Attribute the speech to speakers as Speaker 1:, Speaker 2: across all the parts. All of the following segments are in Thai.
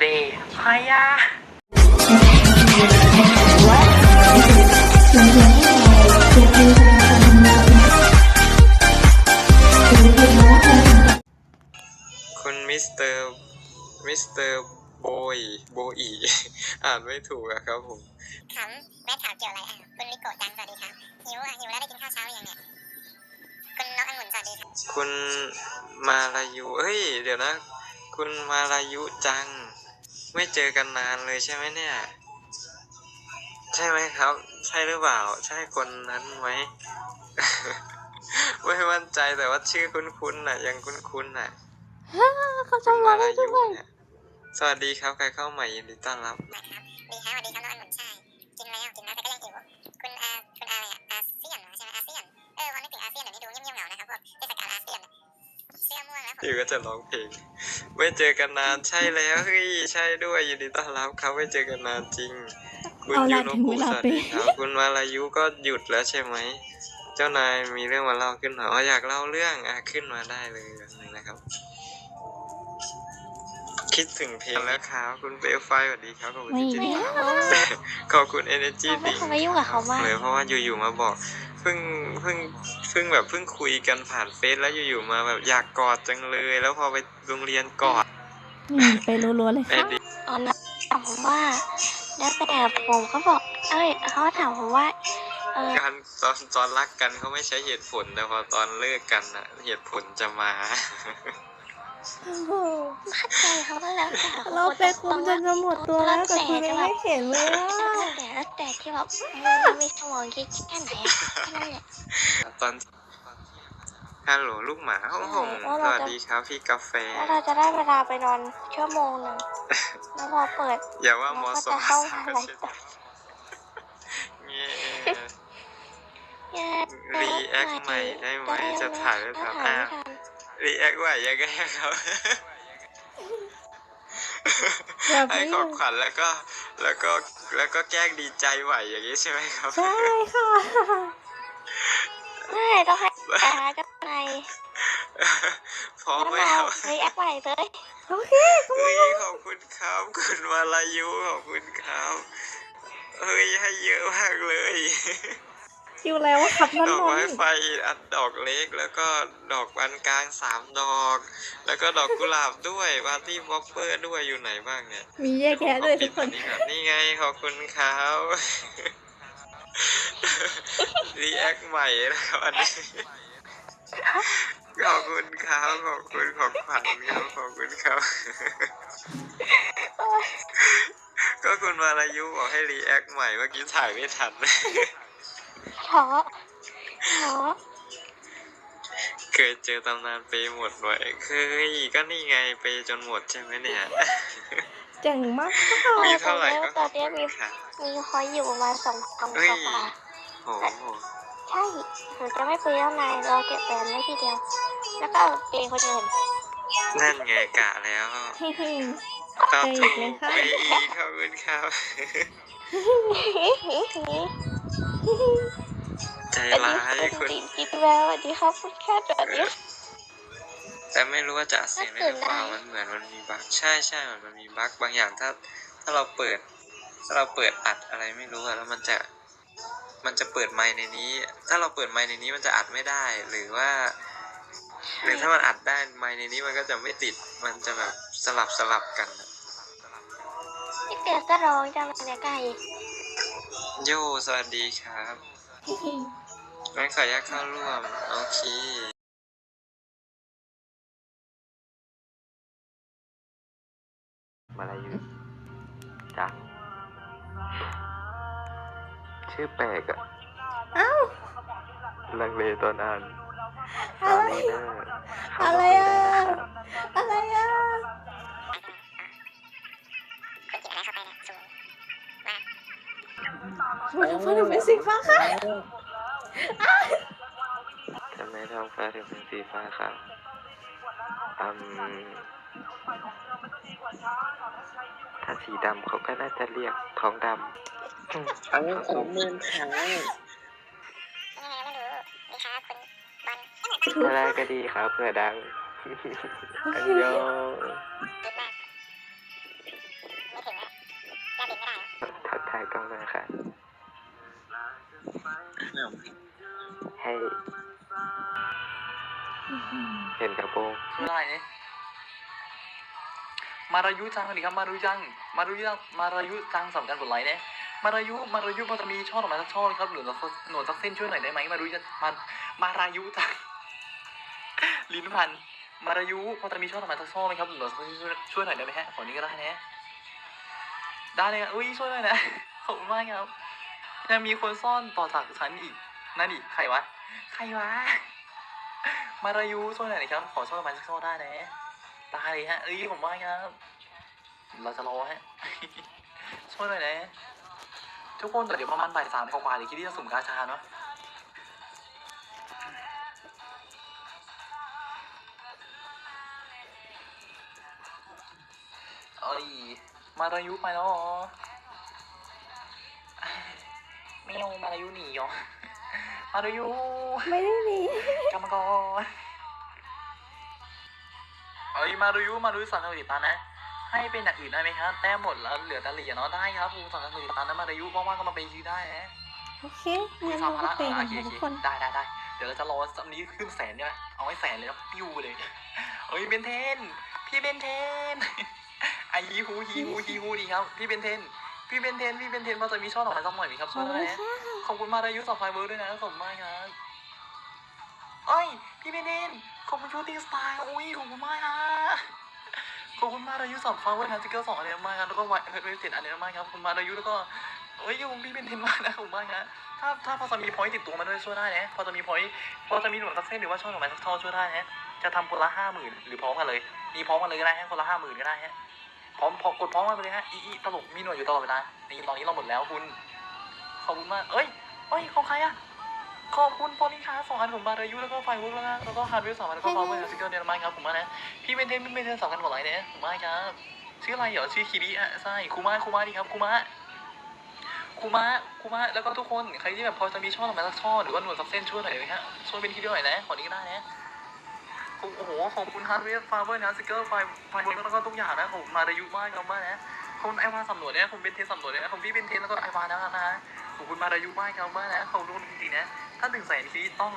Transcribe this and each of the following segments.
Speaker 1: เดพายา
Speaker 2: คุณมิสเตอร์ มิสเตอร์โบยโบอีอ่านไม่ถูกอะครับผม
Speaker 3: ขำแม่ข่าวเกี่ยวอะไรอะคุณลิโกะจังสวัสดีครับหิวอะหิวแล้วได้กินข้าวเช้าหรือยังเนี่ยคุณน้ององุ่นสวัสดีครับ
Speaker 2: คุณมาลายุเฮ้ย เดี๋ยวนะ คุณมาลายุจัง ไม่เจอกันนานเลยใช่ไหมเนี่ย ใช่ไหมครับ ใช่หรือเปล่า ใช่คนนั้นไหม ไม่มั่นใจแต่ว่าชื่อคุ้นๆน่ะ ยังคุ้นๆน่ะ
Speaker 4: เขาจำเราได้ด้วย
Speaker 2: เนี่ยสวัสดีครับใครเข้าใหม่ยินดีต้อนรับ
Speaker 3: มาครับดีครับสวัสดีครับน้ององุ่นใช่กินแล้วกินแล้วแต่ก็ยังหิวคุณอาคุณอาอะไรอะอาเซียนเหรอใช่ไหมอาเซียนเออพอนึกถึงอาเซียนเดี๋ยวนี้ดูเงียบๆเหงานะครับพวกเทศกาลอาเซียนน่ะเสื้อม่วงแล้วผม
Speaker 2: อยู่ก็จะร้องเพลง ไม่เจอกันนานใช่แล้วเฮ้ยใช่ด้วยยินดีต้อนรับครับไม่เจอกันนานจริง คุณ
Speaker 4: เอา
Speaker 2: ยู
Speaker 4: ละ
Speaker 2: โน
Speaker 4: ถึง
Speaker 2: คุ
Speaker 4: เวลา
Speaker 2: สวัส
Speaker 4: เป๊
Speaker 2: ดีครับคุณวาลายุก็หยุดแล้วใช่ไหมเจ้านายมีเรื่องมาเล่าขึ้นหน่อยอ๋ออยากเล่าเรื่องอะขึ้นมาได้เลยแบบนึงนะครับ คิดถึงเพลงแล้วครับคุณเปลวไฟสวัสดีครับขอบคุณที่ติดตามขอบคุณ energy
Speaker 4: เราไม่
Speaker 2: ดี
Speaker 4: ทำไมยุ่งกับเขามาก
Speaker 2: เลยเพราะว่าอยู่ๆมาบอกเพิ่งเพิ่งเพิ่งแบบเพิ่งคุยกันผ่านเฟซแล้วอยู่ๆมาแบบอยากกอดจังเลย แล้วพอไปโรงเรียนกอด
Speaker 4: นี่ไปรัวๆเลย
Speaker 2: ไอ้
Speaker 4: ค่ะ
Speaker 2: ดิ
Speaker 5: ตอนนั้นถามผมว่า แล้วแต่ผมก็บอก เอ้ยเขาถามผมว่า เออ
Speaker 2: การตอนตอนรักกันเขาไม่ใช้เหตุผลแต่พอตอนเลิกกันอะเหตุผลจะมา
Speaker 5: เข้าใจเขาก็ แล้วแต่
Speaker 4: เราไปคุมจนจะหมดตัวแล้วแต่คุณยังไม่เห็นเลยอะ
Speaker 5: แล้วแต่แล้วแต่ที่แบบมันมีสมองคิดแค่ไหนอะแค่นั้นแหละ
Speaker 2: ตอนฮัลโหลลูกหมาห้องหง
Speaker 5: ว่า
Speaker 2: ส
Speaker 5: เราจะ
Speaker 2: วัสดีครับพี่กาแฟ
Speaker 5: แล้วเราจะได้เวลาไปนอนชั่วโมงหนึ่งแล้วพอเปิด
Speaker 2: อย่าว่าม
Speaker 5: เรา
Speaker 2: อ
Speaker 5: ก็
Speaker 2: ส
Speaker 5: จะ
Speaker 2: อง
Speaker 5: เข้าหาอะไรต่อ
Speaker 2: เงี้ย
Speaker 5: แย่
Speaker 2: รีแอคใหม่ได้ไหมจะถ่ายไม่ทัน
Speaker 5: ถ่าย
Speaker 2: อะ
Speaker 5: ไม่ทัน
Speaker 2: รีแอคไหวยังไงครับ
Speaker 4: แบบ
Speaker 2: ให้
Speaker 4: นี้
Speaker 2: ของขวัญแล้วก็แล้วก็แล้วก็แกล้งดีใจไหวอย่างนี้ใช่ไหมครับ
Speaker 4: ใช่ค่ะ
Speaker 5: ไม่ต้องให้ตาก็ใน
Speaker 2: พร้อม
Speaker 5: แล้ว
Speaker 2: ไหม
Speaker 5: เรา
Speaker 2: ครับ
Speaker 5: รีแอคใหม่เลย
Speaker 4: โอเค
Speaker 2: เฮ้ยขอบคุณครับคุณวาลายุขอบคุณครับเฮ้ยให้เยอะมากเลย
Speaker 4: คิวแล้วว่าขับนั่น
Speaker 2: ดอก
Speaker 4: นอ
Speaker 2: ไม้
Speaker 4: น
Speaker 2: ไฟอันดอกเล็กแล้วก็ดอกอันกลางสามดอก แล้วก็ดอกกุหลาบด้วยปาร์ตี้บ๊อปเปอร์ด้วยอยู่ไหนบ้างเนี่ย
Speaker 4: มีแยกแยะด้วยทุกคน
Speaker 2: นี่ครับนี่ไงขอบคุณครับรีแอคใหม่นะครับอันนี้ขอบคุณครับขอบคุณของขวัญครับขอบคุณครับ ก็คุณวารายุบอกให้รีแอคใหม่เมื่อกี้ถ่ายไม่ทัน
Speaker 5: ท้ อท้อ
Speaker 2: เคยเจอตำนานเปย์หมดไว้เคยก็นี่ไงเปย์จนหมดใช่ไหมเนี่ย
Speaker 4: เจ๋งมากค่ะ
Speaker 2: มีเท่าไหร่ก็ข
Speaker 5: ตอ
Speaker 2: อนบ
Speaker 5: นี้
Speaker 2: คุ
Speaker 5: มี
Speaker 2: ณค่ะ
Speaker 5: มีคอยอยู่ประมาณสองพันก
Speaker 2: เฮ้ย
Speaker 5: ว่าบาท
Speaker 2: โอ้โห
Speaker 5: ใช่หนูจะไม่คุยเจ้านายเราเก็บแบรนด์ไว้ทีเดียว แล้วก็เอาเองคนอื่น
Speaker 2: นั่นไงกะแล้ว
Speaker 4: เฮ้ย
Speaker 2: ตอบถูก
Speaker 4: เก่งเลยค่ะ
Speaker 2: ไปอีกขอบคุณครับ ใจ
Speaker 5: อัน
Speaker 2: ร้า
Speaker 5: นี้
Speaker 2: ย
Speaker 5: คุณ
Speaker 2: คุณ
Speaker 5: ตีคิดแววสวัสดีครับคุณแค่แบบนี้
Speaker 2: แต่ไม่รู้ว่าจะอัดเสียงได้หรือเปล่า
Speaker 5: น่าตื่นได้
Speaker 2: มันเหมือนมันมีบั๊กใช่ใช่เหมือนมันมีบั๊กบางอย่างถ้า ถ้าเราเปิด ถ้าเราเปิดอัดอะไรไม่รู้อะแล้วมันจะมันจะเปิดไมค์ในนี้ ถ้าเราเปิดไมค์ในนี้มันจะอัดไม่ได้ หรือว่า หรือถ้ามันอัดได้ไมค์ในนี้มันก็จะไม่ติด มันจะแบบสลับสลับกันอะ
Speaker 5: พี่เตี๋ยก็ร้องจังเลยไก่
Speaker 2: โยสวัสดีครับ ไม่ขออนุญาตเข้าร่วม โอเคมาลายุจ้ะชื่อแปลกอะ
Speaker 4: เอ้า
Speaker 2: ลังเลตอนอ่าน
Speaker 4: อะไร
Speaker 2: ฟาร์มเนอร์
Speaker 4: อะไรอะ อะไรอะ
Speaker 3: คุณกินอะไรเข้าไปเนี่ยสูง
Speaker 4: มันทำไมถึงเป็นสีฟ้าค่ะ
Speaker 2: ทำไมท้องฟ้าถึงเป็นสีฟ้าครับอืมถ้าสีดำเขาก็น่าจะเรียกท้องดำ
Speaker 1: เอาของเมื
Speaker 3: องเขาอะ
Speaker 2: ไรก็ดีครับเพื่อดังอันยอง
Speaker 3: ทักทายก
Speaker 6: ล้องเลยค่ะ ให้ เห็นกระโปรง
Speaker 7: ชื่ออะไรเนี่ยมารายุจังสวัสดีครับมารายุจัง มารายุจังมารายุจังสำคัญกดไลค์เนี่ยมารายุมารายุพอจะมีช่อดอกไม้สักช่อไหมครับหรือเราหนวดสักเส้นช่วยหน่อยได้ไหมมารายุจะมามารายุจังลิ้นพันมารายุพอจะมีช่อดอกไม้สักช่อไหมครับหรือเราสักเส้นช่วยช่วยหน่อยได้ไหมฮะขอนี้ก็ได้นะได้เลยครับอุ้ยช่วยหน่อยนะขอบคุณมากครับยังมีคนซ่อนต่อจากฉันอีกนั่นดิใครวะ ใครวะ มารายูช่วยหน่อยนะครับ ขอช่วยมาสักช่วยได้นะตายเลยฮะเอ้ยผมว่าครับ เราจะรอฮะช่วยหน่อยนะทุกคนแต่เดี๋ยวประมาณบ่ายสามกว่าๆเดี๋ยวคิดที่จะสุ่มกาชาเนาะเอ้ยมารายุไปแล้วเหรอไม่เอามารายุหนีเหรอ มารายุ
Speaker 4: ไม่ได้หนี
Speaker 7: กรรมกรเอ้ยมาดูยุมาดูสั่งกระดิ่งตานะ ให้เป็นอย่างอื่นได้ไหมครับแต้มหมดแล้วเหลือแต่เหรียญเนาะได้ครับครูสั่งกระดิ่งตานะมาดูยุว่างๆก็มาไปยื้อได้นะ
Speaker 4: โอเค
Speaker 7: คุย
Speaker 4: งั้น
Speaker 7: สัม
Speaker 4: เรา
Speaker 7: ภา
Speaker 4: ก็
Speaker 7: ระ
Speaker 4: เตะ
Speaker 7: โอ
Speaker 4: กัน
Speaker 7: เค
Speaker 4: ค่ะ
Speaker 7: โอ
Speaker 4: ทุก
Speaker 7: เค
Speaker 4: คน
Speaker 7: ได้ได้ได้เดี๋ยวเราจะรอสัมนี้ขึ้นแสนใช่ไหมเอาให้แสนเลยนะปิ้วเลยเอ้ยเบนเทน พี่เบนเทนไอฮีฮูฮีฮูฮีฮูดีครับ พี่เบนเทน พี่เบนเทน พี่เบนเทนพอจะมีช่อดอกไม้สักหน่อยไหมครับ
Speaker 4: ข
Speaker 7: ช่
Speaker 4: อ
Speaker 7: วย
Speaker 4: บ
Speaker 7: ได้
Speaker 4: คุณ
Speaker 7: นะ
Speaker 4: ค่ะ
Speaker 7: ขอบคุณมารายุสับไฟเวิร์ด้วยนะขอบมากครับเอ้ยพี่เบนเดนขอบคุณชูตี้สไตล์อุ้ยขอบคุณมากครับขอบคุณมารายุสับไฟเวิร์นะสติ๊กเกอร์สองอันนี้มากครับแล้วก็ไวเวทเจ็ดอันนี้มากครับขอบคุณมารายุแล้วก็เอ้ยขอบคุณพี่เบนเดนมากนะขอบคุณมากนะถ้าถ้าพอจะมีพอยต์ติดตัวมาด้วยช่วยได้นะพอจะมีพอยต์พอจะมีหนวดสักเส้นหรือว่าช่อดอกไม้สักช่อช่วยได้นะจะทำคนละห้าหมื่นหรือพร้อมกันเลยมีพร้อมกันเลยก็ได้ฮะคนละห้าหมื่นก็ได้ฮะพร้อมพอกดพร้อมกันไปเลยฮะอีอีตลกมีหนวยอยู่ตลอดเวลานี่ตอนนี้เราหมดแล้วคุณ ขอบคุณมาก เอ้ยเอ้ยของใครอะขอบคุณโปลิคาสองอันของบารายุแล้วก็ไฟวุ้กแล้วก็แล้วก็ฮาร์ดเวลสองอันแล้วก็ฟาวเวอร์สติ๊กเกอร์เดนมาร์กครับผมมานะ พี่เป็นเทนพี่เป็นเทนสองกันหมดเลยเนี่ยผมมาครับชื่ออะไรเหรอชื่อคิริอะใช่คูมาคูมาดีครับคูมาคูมาคูมาแล้วก็ทุกคนใครที่แบบพอจะมีช่อดอกไม้สักช่อหรือว่าหนวดสักเส้นช่วยหน่อยไหมฮะช่วยเป็นที่ด้วยหน่อยนะขอนี้ก็ได้นะโอ้โหขอบคุณฮาร์ดเวลฟาวเวอร์นะสติ๊กเกอร์ไฟไฟวุ้กแล้วก็ทุกอย่างนะผมมารายุมากครับมากนะคุณไอวาสำรวจเนี่ยคุณเป็นเทนสำรวจเนี่ยคุณพี่เป็นเทนแล้วก็ไอวานะครับนะ ขอบคุณมารายุมากครับมากนะขอบคุณจริงๆนะ ถ้าถึงแสนทีต้อง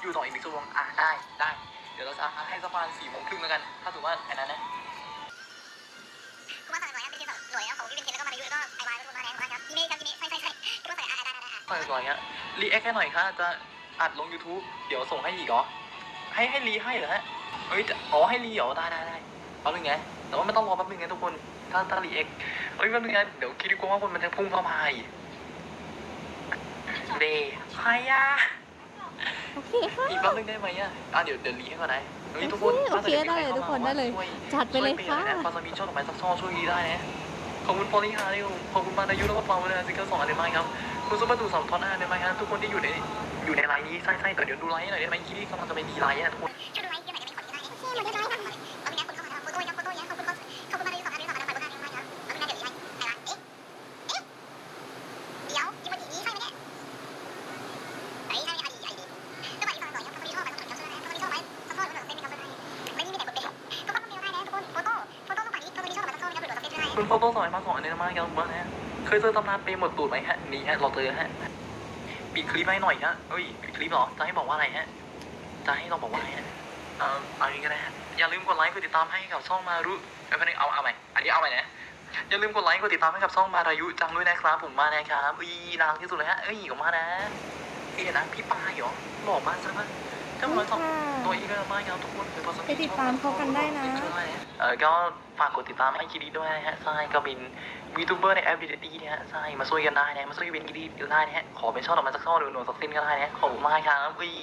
Speaker 7: อยู่ต่ออีกหนึ่งชั่วโมงอะได้ได้ เดี๋ยวเราจะให้สักประมาณสี่โมงครึ่งแล้วกัน ถ้าถือว่าอันนั้นนะ
Speaker 3: คุณว่าสั่งหน่วยนะเป็นทีมหน่วยนะของพี่เป็นเคนแล้วก็มายุแล้วก็ไอวายทุกคนมาแรงมากครับพี่เมย์ครับพี่เมย์ใช่ใช่ใช่ทุกคนใส่อ่าได้ได้ได้
Speaker 7: ปล่อยปล่อยฮะรีแอคแค่หน่อยค่ะจะอัดลง YouTube เดี๋ยวส่งให้อีกเหรอ ให้ให้รีให้เหรอฮะเอ้ยจะอ๋อให้รีเหรอได้ได้ได้แป๊บนึงไงแต่ว่าไม่ต้องรอแป๊บนึงนะทุกคนถ้าถ้ารีแอคเอ้ยแป๊บนึงนะเดี๋ยวคิดดีกว่าว่าคนมันจะพุ่งเข้ามาอีก เดย์ใครอะ
Speaker 4: โอเคค่ะ
Speaker 7: อีกแป๊บนึงได้ไหมอะอะเดี๋ยวเดี๋ยวรีให้ก่อนนะเฮ้ยทุกคน
Speaker 4: โอเค
Speaker 7: ถ้า
Speaker 4: โอเคได้เลยทุกคนได้เลย
Speaker 7: ช่วย
Speaker 4: จัดไปเลย
Speaker 7: ช่ว
Speaker 4: ค่ะ
Speaker 7: ปนหน่อยนพอจะมีช่อดอกไม้สักช่อช่วยรีได้นะขอบคุณฟอลลี่ฮาร์ดิขอบคุณมานายุแล้วก็ฟาวเวอร์นะซิงเกิลสองอันเดมายครับคุณซุปเปอร์ตูสองทอนหน้าเดมายครับทุกคนที่อยู่ในอยู่ในไลน์นี้ใช่ใช่แต่เดี๋ยวดูไลน์หน่อยได้ไหมที่นี่กำลังจะไปดีไลน์นะทุกคน
Speaker 3: เราจะเป็นได้
Speaker 7: คุณโฟโต้สองมาสองอันเดมายครับผมว่าฮะเคยเจอตำนานเปย์หมดตูดไหมฮะนี่ฮะเราเจอฮะปิดคลิปให้หน่อยฮะเฮ้ยปิดคลิปเหรอจะให้บอกว่าอะไรฮะจะให้เราบอกว่าอะไรฮะเอ่อเอาอย่างนี้ก็ได้ฮะอย่าลืมกดไลค์กดติดตามให้กับช่องมารุเอ้ยเอาเอาใหม่อันนี้เอาใหม่นะอย่าลืมกดไลค์กดติดตามให้กับช่องมารายุจังด้วยนะครับผมมานะครับอุ้ยนางที่สุดเลยฮะเอ้ยออกมานะเอ้ยนะพี่ปายเหรอหล่อกมาหน้า
Speaker 4: ค่ะ
Speaker 7: ตัวอีกวมา กครับทุกคนเป็นตัวส
Speaker 4: ไปติดตามเขากันได้นะ
Speaker 7: เออก็ฝากกดติดตามให้คิดีด้วยนะฮะทรายก็เป็นวีทูเบอร์ในแอปดีดีนะฮะใช่มาช่วยกันได้นะมาช่วยเป็นกิดีกันได้นะฮะขอเป็นช่อดอกไม้สักช่อหรือหนวดสักเส้นก็ได้นะขอบคุณมากครับพี่